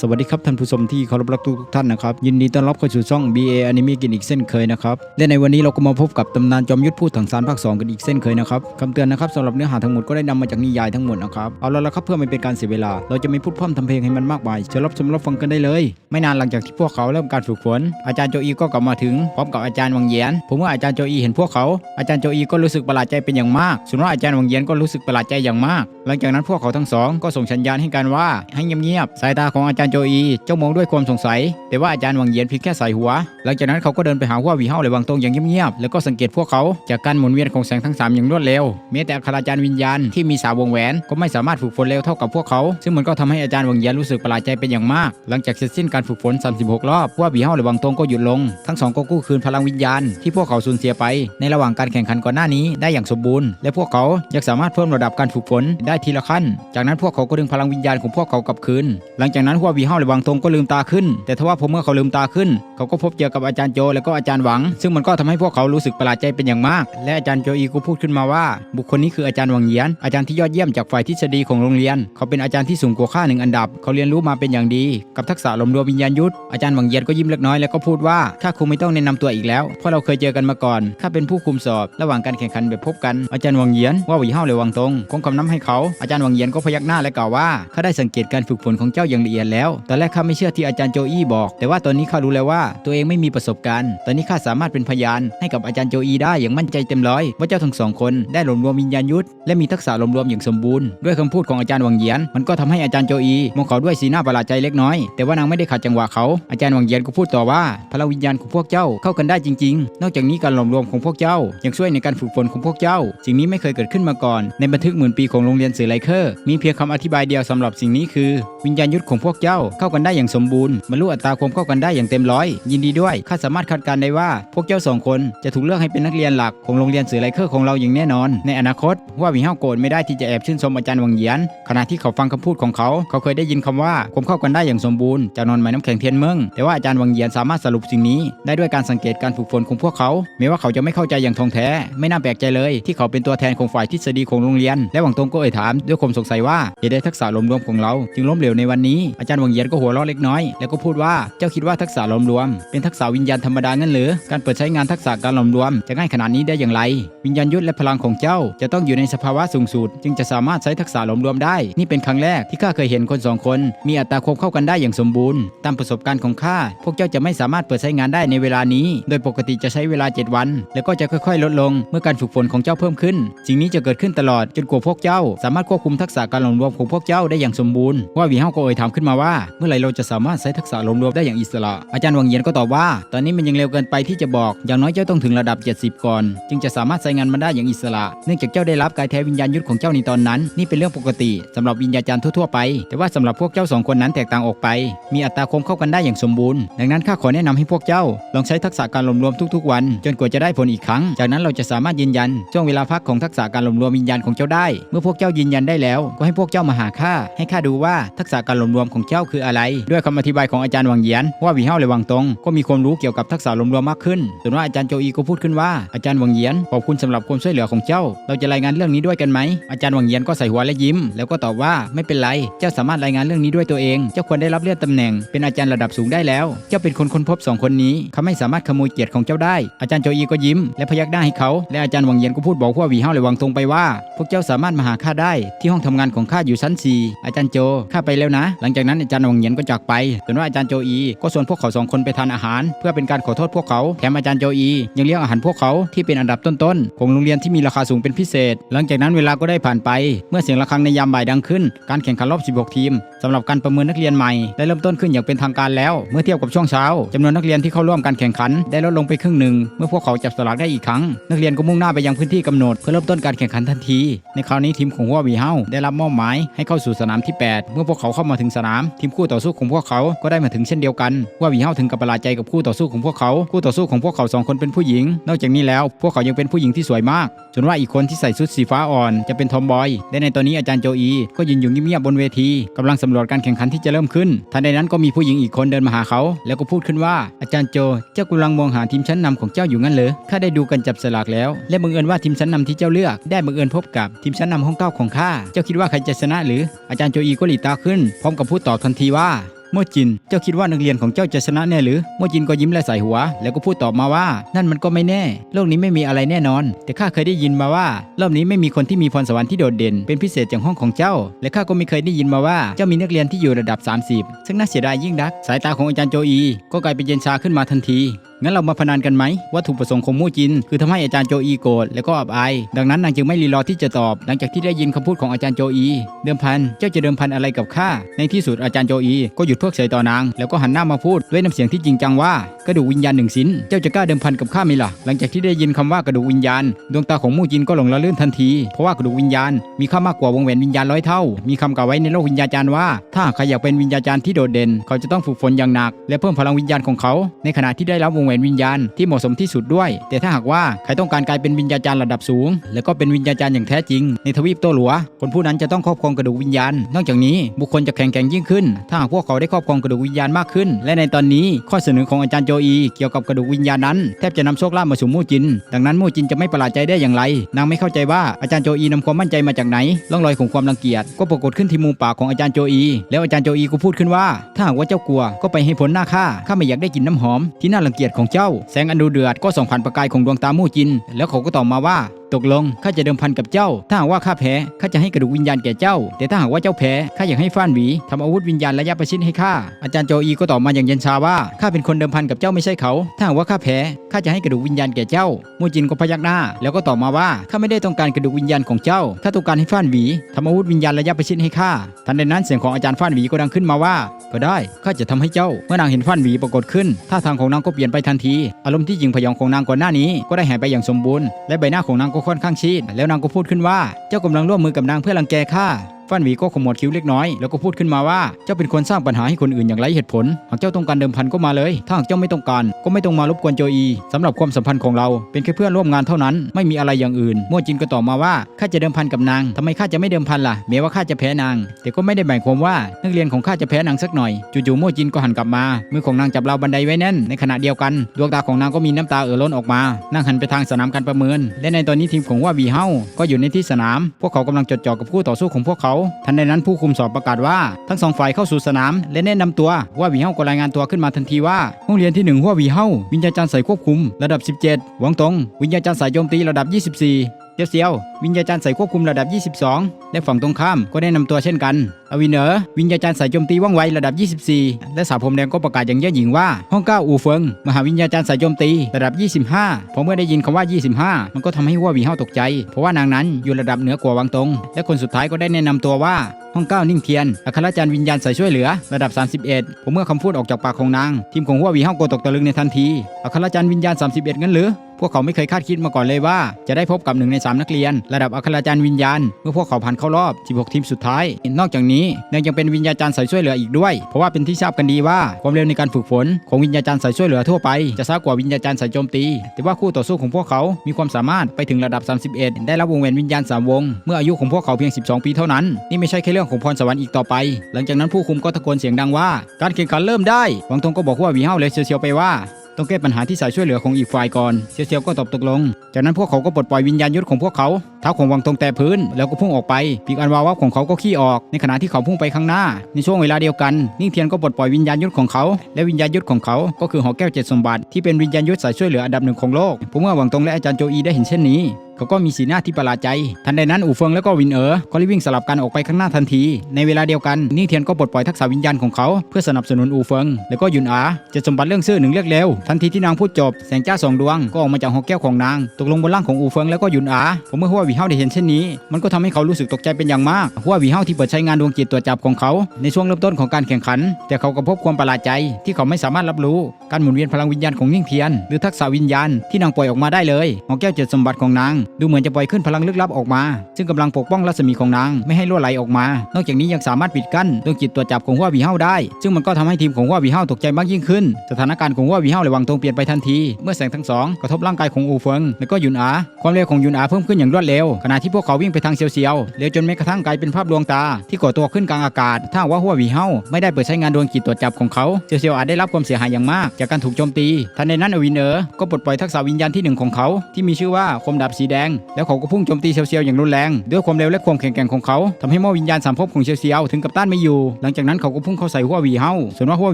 สวัสดีครับท่านผู้ชมที่เคารพรักทุกท่านนะครับ ยินดีต้อนรับเข้าสู่ช่อง BA Anime กันอีกเช่นเคยนะครับ และในวันนี้เราก็มาพบกับตำนานจอมยุทธพูดถังสารภาค2กันอีกเช่นเคยนะครับคำเตือนนะครับสำหรับเนื้อหาทั้งหมดก็ได้นำมาจากนิยายทั้งหมดนะครับเอาละละครับเพื่อไม่เป็นการเสียเวลา เราจะไม่พูดพร่ำทำเพลงให้มันมากมายเชิญรับชมรับฟังกันได้เลย ไม่นานหลังจากที่พวกเขาเริ่มการฝึกฝนอาจารย์โจอีก็กลับมาถึงพร้อมกับอาจารย์วังเยียนผมว่าอาจารย์โจอีเห็นพวกเขาอาจารย์โจอีก็รู้สึกประหลาดใจเป็นอย่างมากส่วนว่าอาจารย์วังเยียนก็รู้สึกประหลาดใจอย่างมาก หลังจากนั้นพวกเขาทั้งสองก็ส่งสัญญาณให้กันว่าให้เงียบๆสายตาขององอาจารย์โจอีเจ้องมองด้วยความสงสัย แต่ว่าอาจารย์วังเยียนเพียงแค่ใส่หัว หลังจากนั้นเขาก็เดินไปหาหัวหวีเฮาและวังตงอย่างเงียบๆแล้วก็สังเกตพวกเขาจากการหมุนเวียนของแสงทั้งสามอย่างรวดเร็วแม้แต่อัคราจารย์วิญญาณที่มีสาววงแหวนก็ไม่สามารถฝึกฝนเร็วเท่ากับพวกเขาซึ่งมันก็ทำให้อาจารย์วังเยียนรู้สึกประหลาดใจเป็นอย่างมาก หลังจากเสร็จสิ้นการฝึกฝน 36 รอบหัวหวีเฮาและวังตงก็หยุดลง ทั้งสองก็กู้คืนพลังวิญญาณที่พวกเขาสูญเสียไป ในระหว่างการแข่งขันก่อนหน้านี้ได้อย่างสมบูรณ์ และพวกเขายังสามารถเพิ่มระดับการฝึกฝนได้ทีละขั้น จากนั้นพวกเขาก็ดึงพลังวิญญาณของพวกเขากลับคืน หลังจากนั้นหัววีเฮาและวังตงก็ลืมตาขึ้น แต่ทว่าพอเมื่อเขาลืมตาขึ้น เขาก็พบเจอกับอาจารย์โจและก็อาจารย์หวัง ซึ่งมันก็ทำให้พวกเขารู้สึกประหลาดใจเป็นอย่างมาก และอาจารย์โจอีก็พูดขึ้นมาว่า บุคคลนี้คืออาจารย์หวังเยียน อาจารย์ที่ยอดเยี่ยมจากฝ่ายทฤษฎีของโรงเรียน เขาเป็นอาจารย์ที่สูงกว่าข้าหนึ่งอันดับ เขาเรียนรู้มาเป็นอย่างดี กับทักษะลมรวมวิญญาณยุทธอาจารย์หวังเยียนก็ยิ้มเล็กน้อยแล้วก็พูดว่าข้าคงไม่ต้องแนะนำตัวอีกแล้ว เพราะเราเคยเจอกันมาก่อนข้าเป็นผู้คุมสอบ ระหว่างการแข่งขันแบบพบกันอาจารย์หวังเยียนว่าวีเฮาเลยวังตรงคงคำน้ำให้เขาอาจารย์หวังเยียนก็พยักหน้าและกล่าวว่าข้าได้สังเกตการฝึกฝนของเจ้าอย่างละเอียดแล้ว ตอนแรกข้าไม่เชื่อที่อาจารย์โจอี้บอก แต่ว่าตอนนี้ข้ารู้แล้วว่า ตัวเองไม่มีประสบการณ์ ตอนนี้ข้าสามารถเป็นพยานให้กับอาจารย์โจอี้ได้อย่างมั่นใจเต็มร้อยว่าเจ้าทั้งสองคนได้หลอมรวมวิญญาณยุทธและมีทักษะหลอมรวมอย่างสมบูรณ์ด้วยคำพูดของอาจารย์หวังเยียน มันก็ทำให้อาจารย์โจอีมองเขาด้วยสีหน้าประหลาดใจเล็กน้อย แต่ว่านางไม่ได้ขัดจังหวะเขา อาจารย์หวังเยียนก็พูดต่อว่าพลังวิญญาณของพวกเจ้าเข้ากันได้จริง ๆ นอกจากนี้การหลอมรวมของพวกเจ้ายังช่วยในการฝึกฝนของพวกเจ้า สิ่งนี้ไม่เคยเกิดขึ้นมาก่อน ในบันทึกหมื่นปีของโรงเรียนสื่อไลเคอร์มีเพียงคำอธิบายเดียวสำหรับสิ่งนี้คือ วิญญาณยุทธของพวกวกเจ้าเข้ากันได้อย่างสมบูรณ์บรรลุอัตราความเข้ากันได้อย่างเต็มร้อยยินดีด้วยข้าสามารถคาดการณ์ได้ว่าพวกเจ้าสองคนจะถูกเลือกให้เป็นนักเรียนหลักของโรงเรียนสื่อไลเคอร์ของเราอย่างแน่นอน ในอนาคตว่าวิเฮาโกรธไม่ได้ที่จะแอบชื่นชมอาจารย์วังเยียน ขณะที่เขาฟังคำพูดของเขา เขาเคยได้ยินคำว่าความเข้ากันได้อย่างสมบูรณ์จากนอนไม้น้ำแข็งเทียนเมืองแต่ว่าอาจารย์วังเยียนสามารถสรุปสิ่งนี้ ได้ด้วยการสังเกตการฝึกฝนของพวกเขาแม้ว่าเขาจะไม่เข้าใจอย่างทองแท้ ไม่น่าแปลกใจเลย ที่เขาเป็นตัวแทนของฝ่ายทฤษฎีของโรงเรียน และหวังตงก็เอ่ยถามด้วยความสงสัยว่าเหตุใดทักษะรวมๆของเรา จึงล้มเหลวในวันนี้อาจารย์วังเยียนก็หัวเราะเล็กน้อย แล้วก็พูดว่าเจ้าคิดว่าทักษะหลอมรวม เป็นทักษะวิญญาณธรรมดางั้นหรือ การเปิดใช้งานทักษะการหลอมรวม จะง่ายขนาดนี้ได้อย่างไร วิญญาณยุทธและพลังของเจ้า จะต้องอยู่ในสภาวะสูงสุดจึงจะสามารถใช้ทักษะหลอมรวมได้ นี่เป็นครั้งแรกที่ข้าเคยเห็นคนสองคน มีอัตราความเข้ากันได้อย่างสมบูรณ์ ตามประสบการณ์ของข้าพวกเจ้าจะไม่สามารถเปิดใช้งานได้ในเวลานี้ โดยปกติจะใช้เวลา 7 วัน แล้วก็จะค่อยๆ ลดลง เมื่อการฝึกฝนของเจ้าเพิ่มขึ้นสิ่งนี้จะเกิดขึ้นตลอดจนกว่าพวกเจ้า สามารถควบคุมทักษะการหลอมรวมของพวกเจ้าได้อย่างสมบูรณ์ว่าวีเฮาก็เอ่ยถามขึ้นมาว่า เมื่อไหร่เราจะสามารถใช้ทักษะหลมรวมได้อย่างอิสระ อาจารย์วังเยียนก็ตอบว่า ตอนนี้มันยังเร็วเกินไปที่จะบอก อย่างน้อยเจ้าต้องถึงระดับ 70 ก่อน จึงจะสามารถใช้งานมันได้อย่างอิสระ เนื่องจากเจ้าได้รับกายแท้วิญญาณยุทธของเจ้าในตอนนั้น นี่เป็นเรื่องปกติสำหรับวิญญาจารย์ทั่วๆไป แต่ว่าสำหรับพวกเจ้าสองคนนั้นแตกต่างออกไป มีอัตราคมเข้ากันได้อย่างสมบูรณ์ ดังนั้นข้าขอแนะนำให้พวกเจ้า ลองใช้ทักษะการรวมรวมทุกๆ วัน จนกว่าจะได้ผลอีกครั้ง จากนั้นเราจะสามารถยืนยันช่วงเวลาพักของทักษะการรวมรวมวิญญาณของเจ้าได้ เมื่อพวกเจ้ายืนยันได้แล้ว ก็ให้พวกเจ้ามาหาข้าให้ข้าดูว่าทักษะการรวมรวมของเจ้าคืออะไร ด้วยคำอธิบายของอาจารย์วังเยียน ว่าวิเฮาและวังตงก็มีความรู้เกี่ยวกับทักษะรวมรวมมากขึ้นส่วนว่าอาจารย์โจอีก็พูดขึ้นว่าอาจารย์วังเยียนขอบคุณสำหรับความช่วยเหลือของเจ้า เราจะรายงานเรื่องนี้ด้วยกันไหมอาจารย์วังเยียนก็ใส่หัวและยิ้ม แล้วก็ตอบว่าไม่เป็นไรเจ้าสามารถรายงานเรื่องนี้ด้วยตัวเองเจ้าควรได้รับเลื่อนตำแหน่งเป็นอาจารย์ระดับสูงได้แล้ว เจ้าเป็นคนค้นพบสองคนนี้เขาไม่สามารถขโมยเกียรติของเจ้าได้ อาจารย์โจอีก็ยิ้ม และพยักหน้าให้เขาและอาจารย์วังเยียนก็พูดบอกวกหวีเฮาและวังตรงไปว่า พวกเจ้าสามารถมาหาข้าได้ ที่ห้องทำงานของข้าอยู่ชั้น 4 อาจารย์โจข้าไปแล้วนะ หลังจากจากนั้นอาจารย์วังเยียนก็จากไปส่วนว่าอาจารย์โจอีก็ชวนพวกเขาสองคนไปทานอาหาร เพื่อเป็นการขอโทษพวกเขาแถมอาจารย์โจอียังเลี้ยงอาหารพวกเขาที่เป็นอันดับต้นๆของโรงเรียนที่มีราคาสูงเป็นพิเศษ หลังจากนั้นเวลาก็ได้ผ่านไป เมื่อเสียงระฆังในยามบ่ายดังขึ้น การแข่งขันรอบ 16 ทีมสำหรับการประเมินนักเรียนใหม่ได้เริ่มต้นขึ้นอย่างเป็นทางการแล้ว เมื่อเทียบกับช่วงเช้าจำนวนนักเรียนที่เข้าร่วมการแข่งขัน ได้ลดลงไปครึ่งหนึ่งเมื่อพวกเขาจับสลากได้อีกครั้ง นักเรียนก็มุ่งหน้าไปยังพื้นที่กำหนดเพื่อเริ่มต้นการแข่งขันทันที ในคราวนี้ทีมของหัววีเฮาได้รับมอบหมายให้เข้าสู่สนามที่ 8 เมื่อพวกเขาเข้ามาถึงสนามทีมคู่ต่อสู้ของพวกเขาก็ได้มาถึงเช่นเดียวกัน ว่าวีเฮาถึงกับประหลาดใจกับคู่ต่อสู้ของพวกเขา คู่ต่อสู้ของพวกเขาสองคนเป็นผู้หญิง นอกจากนี้แล้ว พวกเขายังเป็นผู้หญิงที่สวยมากส่วนว่าอีกคนที่ใส่ชุดสีฟ้าอ่อนจะเป็นทอมบอยและในตอนนี้อาจารย์โจอีก็ยืนอยู่เงียบๆบนเวทีกำลังสำรวจการแข่งขันที่จะเริ่มขึ้นทันใดนั้นก็มีผู้หญิงอีกคนเดินมาหาเขา แล้วก็พูดขึ้นว่าอาจารย์โจเจ้ากำลังมองหาทีมชั้นนำของเจ้าอยู่งั้นเหรอข้าได้ดูกันจับสลากแล้ว และบังเอิญว่าทีมชั้นนำที่เจ้าเลือกได้บังเอิญพบกับทีมชั้นนำของเก้าของข้าเจ้าคิดว่าใครจะชนะหรืออาจารย์โจอีก็หลีตาขึ้นพร้อมกับพูดตอบทันทีว่าโมจิน เจ้าคิดว่านักเรียนของเจ้าจะชนะแน่หรือ โมจินก็ยิ้มและใส่หัว แล้วก็พูดตอบมาว่า นั่นมันก็ไม่แน่ โลกนี้ไม่มีอะไรแน่นอน แต่ข้าเคยได้ยินมาว่า รอบนี้ไม่มีคนที่มีพรสวรรค์ที่โดดเด่น เป็นพิเศษจากห้องของเจ้า และข้าก็ไม่เคยได้ยินมาว่า เจ้ามีนักเรียนที่อยู่ระดับ 30 ซึ่งน่าเสียดายยิ่งนัก สายตาของอาจารย์โจอี ก็กลายเป็นเย็นชาขึ้นมาทันที งั้นเรามาพนันกันไหมวัตถุประสงค์ของมู่จิน คือทำให้อาจารย์โจอีโกรธและก็อับอายดังนั้นนางจึงไม่รีรอที่จะตอบ หลังจากที่ได้ยินคำพูดของอาจารย์โจอี เดิมพันเจ้าจะเดิมพันอะไรกับข้าในที่สุดอาจารย์โจอี ก็หยุดเพิกเฉยต่อนาง แล้วก็หันหน้ามาพูดด้วยน้ำเสียงที่จริงจังว่ากระดูกวิญญาณหนึ่งสินเจ้าจะกล้าเดิมพันกับข้าไหมล่ะหลังจากที่ได้ยินคำว่ากระดูกวิญญาณ ดวงตาของมู่จินก็หลงละลื่นทันที เพราะว่ากระดูกวิญญาณ มีค่ามากกว่าวงแหวนวิญญาณร้อยเท่า มีคำกล่าวไว้ในโลกวิญญาจารย์ว่า ถ้าใครอยากเป็นวิญญาจารย์ที่โดดเด่น เขาจะต้องฝึกฝนอย่างหนัก และเพิ่มพลังวิญญาณของเขา ในขณะที่ได้รับวงแหวนวิญญาณที่เหมาะสมที่สุดด้วย แต่ถ้าหากว่าใครต้องการกลายเป็นวิญญาจารย์ระดับสูง และก็เป็นวิญญาจารย์อย่างแท้จริง ในทวีปโตหลัว คนผู้นั้นจะต้องครอบครองกระดูกวิญญาณ นอกจากนี้บุคคลจะแข็งแกร่งยิ่งขึ้น ถ้าหากพวกเขาได้ครอบครองกระดูกวิญญาณมากขึ้น และในตอนนี้ข้อเสนอของอาจารย์โจอี เกี่ยวกับกระดูกวิญญาณนั้นแทบจะนำโชคลาภมาสู่มู่จิน ดังนั้นมู่จินจะไม่ประหลาดใจได้อย่างไร นางไม่เข้าใจว่าอาจารย์โจอีนำความมั่นใจมาจากไหนร่องรอยของความรังเกียจก็ปรากฏขึ้นที่มุมปากของอาจารย์โจอี แล้วอาจารย์โจอีก็พูดขึ้นว่า ถ้าหากว่าเจ้ากลัวก็ไปให้ผลหน้าข้าข้าไม่อยากได้กลินน้ำหอมที่น่ารังเกียจของเจ้า แสงอันดูเดือดก็ส่องผ่านประกายของดวงตามู่จิน แล้วเขาก็ตอบมาว่าตกลงข้าจะเดิมพันกับเจ้า ถ้าหากว่าข้าแพ้ข้าจะให้กระดูกวิญญาณแก่เจ้า แต่ถ้าหากว่าเจ้าแพ้ข้าอยากให้ฟ้านหวีทำอาวุธวิญญาณระยะประชิดให้ข้าอาจารย์โจอีก็ตอบมาอย่างเย็นชาว่าข้าเป็นคนเดิมพันกับเจ้าไม่ใช่เขา ถ้าหากว่าข้าแพ้ข้าจะให้กระดูกวิญญาณแก่เจ้ามูจินก็พยักหน้า แล้วก็ตอบมาว่าข้าไม่ได้ต้องการกระดูกวิญญาณของเจ้าข้าต้องการให้ฟ้านหวีทำอาวุธวิญญาณระยะประชิดให้ข้าทันใดนั้นเสียงของอาจารย์ฟ้านหวีก็ดังขึ้นมาว่า ก็ได้ข้าจะทำให้เจ้า เมื่อนางเห็นฟ้านหวีปรากฏขึ้นท่าทางของนางก็เปลี่ยนไปทันที อารมณ์ที่หยิ่งพยองของนางก่อนหน้านี้ก็ได้หายไปอย่างสมบูรณ์และใบหน้าของนางก็ก็ค่อนข้างชีดแล้วนางก็พูดขึ้นว่าเจ้ากำลังร่วมมือกับนางเพื่อรังแกข้า ฟ้านหวีก็ขมวดคิ้วเล็กน้อยแล้วก็พูดขึ้นมาว่าเจ้าเป็นคนสร้างปัญหาให้คนอื่นอย่างไรเหตุผล หากเจ้าต้องการเดิมพันก็มาเลย ถ้าหากเจ้าไม่ต้องการ ก็ไม่ต้องมารบกวนโจอีสำหรับความสัมพันธ์ของเราเป็นแค่เพื่อนร่วมงานเท่านั้น ไม่มีอะไรอย่างอื่นมั่วจินก็ตอบมาว่าข้าจะเดิมพันกับนางทำไมข้าจะไม่เดิมพันล่ะแม้ว่าข้าจะแพ้นาง แต่ก็ไม่ได้หมายความว่านักเรียนของข้าจะแพ้นางสักหน่อยจู่ๆมั่วจินก็หันกลับมามือของนางจับราวบันไดไว้แน่นในขณะเดียวกันดวงตาของนางก็มีน้ำตาเอ่อล้นออกมา นางหันไปทางสนามการประเมิน และในตอนนี้ทีมของว่าวีเฮาก็อยู่ในที่สนาม พวกเขากำลังจดจ่อกับคู่ต่อสู้ของพวกเขาทันใดนั้นผู้คุมสอบประกาศว่า ทั้งสองฝ่ายเข้าสู่สนาม และแนะนำตัวว่าวีเฮาก็รายงานตัวขึ้นมาทันทีว่าห้องเรียนที่หนึ่งหัววีเฮาวิญญาจารย์สายควบคุม ระดับ 17หวังตง วิญญาจารย์สายโจมตีระดับ 24เจียวเซียว วิญญาจารย์สายควบคุมระดับ 22 และฝั่งตรงข้ามก็ได้นำตัวเช่นกันอวินเนอร์วิญญาจารย์สายโจมตีว่องไวระดับ 24 และสาวผมแดงก็ประกาศอย่างเย่อหยิ่งว่าห้องเก้าอูเฟิง มหาวิญญาจารย์สายโจมตีระดับ 25พอเมื่อได้ยินคำว่า 25 มันก็ทำให้หัววีเฮาตกใจ เพราะว่านางนั้นอยู่ระดับเหนือกว่าวังตง และคนสุดท้ายก็ได้แนะนำตัวว่าห้องเก้านิ่งเทียน อัครจารย์วิญญาณสายช่วยเหลือ ระดับ 31 ผมเมื่อคำพูดออกจากปากของนาง ทีมของหัววีเฮาโกตกตะลึงในทันที อัครจารย์วิญญาณ 31 งั้นหรือ พวกเขาไม่เคยคาดคิดมาก่อนเลยว่า จะได้พบกับหนึ่งในสามนักเรียน ระดับอัครจารย์วิญญาณ เมื่อพวกเขาผ่านเข้ารอบ 16 ทีมสุดท้าย นอกจากนี้ยังยังเป็นวิญญาจารย์สายช่วยเหลืออีกด้วย เพราะว่าเป็นที่ทราบกันดีว่าความเร็วในการฝึกฝนของวิญญาจารย์สายช่วยเหลือทั่วไปจะช้ากว่าวิญญาจารย์สายโจมตี แต่ว่าคู่ต่อสู้ของพวกเขา มีความสามารถไปถึงระดับ 31 ได้รับวงแหวนวิญญาณสามวง เมื่ออายุของพวกเขาเพียง 12 ปีเท่านั้น นี่ไม่ใช่แค่เรื่องของพรสวรรค์อีกต่อไป หลังจากนั้นผู้คุมก็ตะโกนเสียงดังว่า การแข่งขันเริ่มได้ หวังตงก็บอกว่าวีเฮาเลยเชียวไปว่า ต้องแก้ปัญหาที่สายช่วยเหลือของอีกฝ่ายก่อนเซียวเซียวก็ตอบตกลง จากนั้นพวกเขาก็ปลดปล่อยวิญญาณยุทธของพวกเขาเท้าของวังตรงแต่พื้น แล้วก็พุ่งออกไปปีกอันวาววับของเขาก็ขี้ออก ในขณะที่เขาพุ่งไปข้างหน้า ในช่วงเวลาเดียวกัน นิ่งเทียนก็ปลดปล่อยวิญญาณยุทธของเขาและวิญญาณยุทธของเขา ก็คือหอแก้วเจ็ดสมบัติที่เป็นวิญญาณยุทธสายช่วยเหลืออันดับหนึ่งของโลกผมเมื่อวังตรงและอาจารย์โจอีได้เห็นเช่นนี้ เขาก็มีสีหน้าที่ประหลาดใจ ทันใดนั้นอู่เฟิงและก็วินเอ๋อก็รีบวิ่งสลับกันออกไปข้างหน้าทันที ในเวลาเดียวกันนิ่งเทียนก็ปลดปล่อยทักษะวิญญาณของเขาเพื่อสนับสนุนอู่เฟิง แล้วก็ยุนอาจะสมบัติเรื่องซื่อหนึ่งเรียกเร็วทันทีที่นางพูดจบแสงจ้าสองดวงก็ออกมาจากหอแก้วของนาง ตกลงบนร่างของอู่เฟิงแล้วก็ยุนอาผมเมื่อหัววีเฮาได้เห็นเช่นนี้ มันก็ทำให้เขารู้สึกตกใจเป็นอย่างมากหัววีเฮาที่เปิดใช้งานดวงจิตตรวจจับของเขา ในช่วงเริ่มต้นของการแข่งขัน แต่เขาก็พบความประหลาดใจที่เขาไม่สามารถรับรู้การหมุนเวียนพลังวิญญาณของนิ่งเทียน หรือทักษะวิญญาณที่นางปล่อยออกมาได้เลยหอแก้วเจ็ดสมบัติของนางดูเหมือนจะปล่อยขึ้นพลังลึกลับออกมา ซึ่งกำลังปกป้องรัศมีของนางไม่ให้รั่วไหลออกมา นอกจากนี้ยังสามารถปิดกั้นดวงจิตตรวจจับของหัววีเฮาได้ ซึ่งมันก็ทำให้ทีมของหัววีเฮาตกใจมากยิ่งขึ้น สถานการณ์ของหัววีเฮาระวังตรงเปลี่ยนไปทันที เมื่อแสงทั้งสองกระทบร่างกายของอูเฟิงและก็ยุนอา ความเร็วของยุนอาเพิ่มขึ้นอย่างรวดเร็ว ขณะที่พวกเขาวิ่งไปทางเซียวๆเร็วจนแม้กระทั่งกลายเป็นภาพดวงตา ที่ก่อตัวขึ้นกลางอากาศ ถ้าหาว่าหัววีเฮาไม่ได้เปิดใช้งานดวงจิตตรวจจับของเขา เซียวๆอาจได้รับความเสียหายอย่างมาก จากการถูกโจมตี ทันใดนั้นอวินเออร์ก็ปลดปล่อยทักษะวิญญาณที่หนึ่งของเขาที่มีชื่อว่าคมดาบสีแดดงแล้วเขาก็พุ่งโจมตีเซียวๆอย่างรุนแรง ด้วยความเร็วและความแข็งแกร่งของเขาทำให้หม้อวิญญาณสามภพของเซียวๆถึงกับต้านไม่อยู่ หลังจากนั้นเขาก็พุ่งเข้าใส่หัววีเฮาส่วนว่าหัว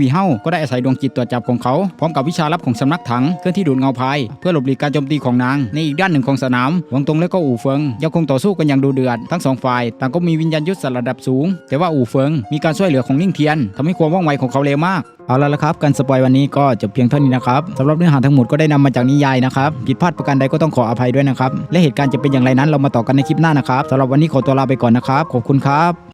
วีเฮาก็ได้อาศัยดวงจิตตรวจจับของเขาพร้อมกับวิชาลับของสำนักถังเคลื่อนที่ดูดเงาพายเพื่อหลบหลีกการโจมตีของนาง ในอีกด้านหนึ่งของสนามหวังตงและก็อู่เฟิงยังคงต่อสู้กันอย่างดูเดือดทั้งสองฝ่ายต่างก็มีวิญญาณยุทธระดับสูง แต่ว่าอู่เฟิงมีการช่วยเหลือของนิ่งเทียนทำให้ความว่องไวของเขาเร็วมากเอาละละครับการสปอยวันนี้ก็จบเพียงเท่านี้นะครับสำหรับเนื้อหาทั้งหมดก็ได้นำมาจากนิยายนะครับผิดพลาดประการใดก็ต้องขออภัยด้วยนะครับและเหตุการณ์จะเป็นอย่างไรนั้นเรามาต่อกันในคลิปหน้านะครับสำหรับวันนี้ขอตัวลาไปก่อนนะครับขอบคุณครับ